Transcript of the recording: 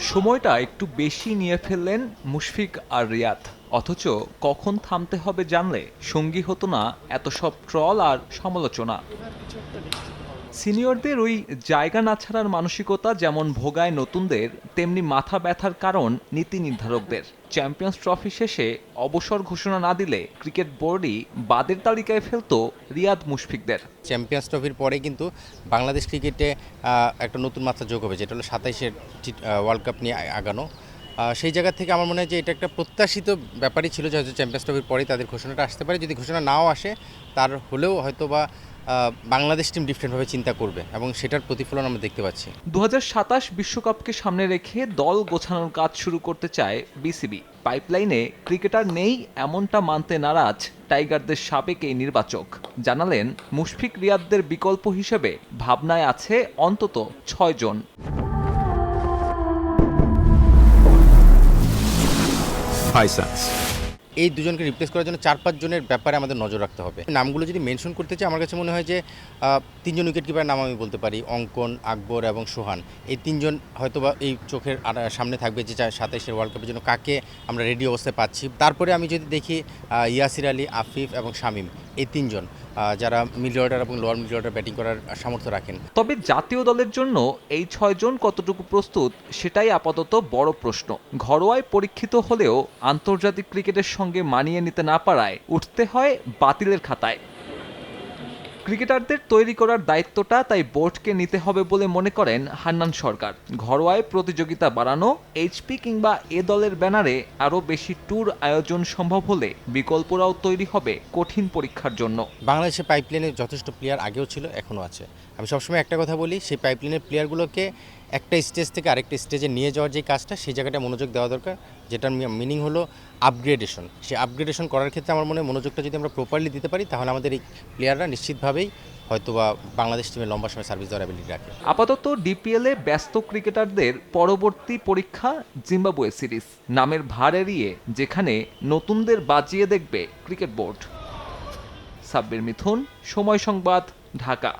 সময়টা একটু বেশি নিয়ে ফেললেন মুশফিক আর রিয়াদ। অথচ কখন থামতে হবে জানলে সঙ্গী হতো না এত সব ট্রল আর সমালোচনা। সিনিয়রদের ওই জায়গা না ছাড়ার মানসিকতা যেমন ভোগায় নতুনদের, তেমনি মাথা ব্যথার কারণ নীতি নির্ধারকদের। চ্যাম্পিয়ন্স ট্রফি শেষে অবসর ঘোষণা না দিলে ক্রিকেট বোর্ডই বাদের তালিকায় ফেলত রিয়াদ মুশফিকদের। চ্যাম্পিয়ন্স ট্রফির পরে কিন্তু বাংলাদেশ ক্রিকেটে একটা নতুন মাত্রা যোগ হবে, যেটা হলো সাতাইশের ওয়ার্ল্ড কাপ নিয়ে আগানো। সেই জায়গা থেকে আমার মনে হয় যে এটা একটা প্রত্যাশিত ব্যাপারই ছিল যে হয়তো চ্যাম্পিয়ন্স ট্রফির পরেই তাদের ঘোষণাটা আসতে পারে। যদি ঘোষণা নাও আসে, তার হলেও হয়তো বা বাংলাদেশ টিম ডিফারেন্টভাবে চিন্তা করবে এবং সেটার প্রতিফলন আমরা দেখতে পাচ্ছি। দু বিশ্বকাপকে সামনে রেখে দল গোছানোর কাজ শুরু করতে চায় বিসিবি পাইপলাইনে ক্রিকেটার নেই এমনটা মানতে নারাজ টাইগারদের সাবেক এই নির্বাচক। জানালেন মুশফিক রিয়াদদের বিকল্প হিসেবে ভাবনায় আছে অন্তত ছয় জন হাইসেন্স এই দুজনকে রিপ্লেস করার জন্য চার পাঁচজনের ব্যাপারে আমাদের নজর রাখতে হবে। নামগুলো যদি মেনশন করতে চাই, আমার কাছে মনে হয় যে তিনজন উইকেট কিপারের নাম আমি বলতে পারি, অঙ্কন, আকবর এবং সোহান। এই তিনজন হয়তোবা এই চোখের সামনে থাকবে যে সাতাইশের ওয়ার্ল্ড কাপের জন্য কাকে আমরা রেডি অবস্থায় পাচ্ছি। তারপরে আমি যদি দেখি ইয়াসির আলী, আফিফ এবং শামিম এই তিনজন যারা মিডল অর্ডার এবং লোয়ার মিডল অর্ডার ব্যাটিং করার সামর্থ্য রাখেন। তবে জাতীয় দলের জন্য এই ছয়জন কতটুকু প্রস্তুত, সেটাই আপাতত বড় প্রশ্ন। ঘরোয়ায় পরীক্ষিত হলেও আন্তর্জাতিক ক্রিকেটের সঙ্গে মানিয়ে নিতে না পারায় উঠতে হয় বাতিলের খাতায়। ক্রিকেটারদের তৈরি করার দায়িত্বটা তাই বোর্ডকে নিতে হবে বলে মনে করেন হান্নান সরকার। ঘরোয়ায় প্রতিযোগিতা বাড়ানো, এইচপি কিংবা এ দলের ব্যানারে আরও বেশি ট্যুর আয়োজন সম্ভব হলে বিকল্পরাও তৈরি হবে কঠিন পরীক্ষার জন্য। বাংলাদেশে পাইপলাইনে যথেষ্ট প্লেয়ার আগেও ছিল, এখনও আছে। আমি সবসময় একটা কথা বলি, সেই পাইপলাইনের প্লেয়ারগুলোকে একটা স্টেজ থেকে আরেকটা স্টেজে নিয়ে যাওয়ার যে কাজটা, সেই জায়গাটা মনোযোগ দেওয়া দরকার। যেটার মিনিং হলো আপগ্রেডেশন সেই আপগ্রেডেশন করার ক্ষেত্রে আমার মনে হয় মনোযোগটা যদি আমরা প্রপারলি দিতে পারি, তাহলে আমাদের এই প্লেয়াররা নিশ্চিতভাবেই হয়তোবা বাংলাদেশ টিমে লম্বা সময় সার্ভিস দেওয়ার অ্যাবিলিটি রাখে। আপাতত ডিপিএলে ব্যস্ত ক্রিকেটারদের পরবর্তী পরীক্ষা জিম্বাবুয়ে সিরিজ নামের ভার এড়িয়ে, যেখানে নতুনদের বাজিয়ে দেখবে ক্রিকেট বোর্ড সাব্বির মিথুন, সময় সংবাদ, ঢাকা।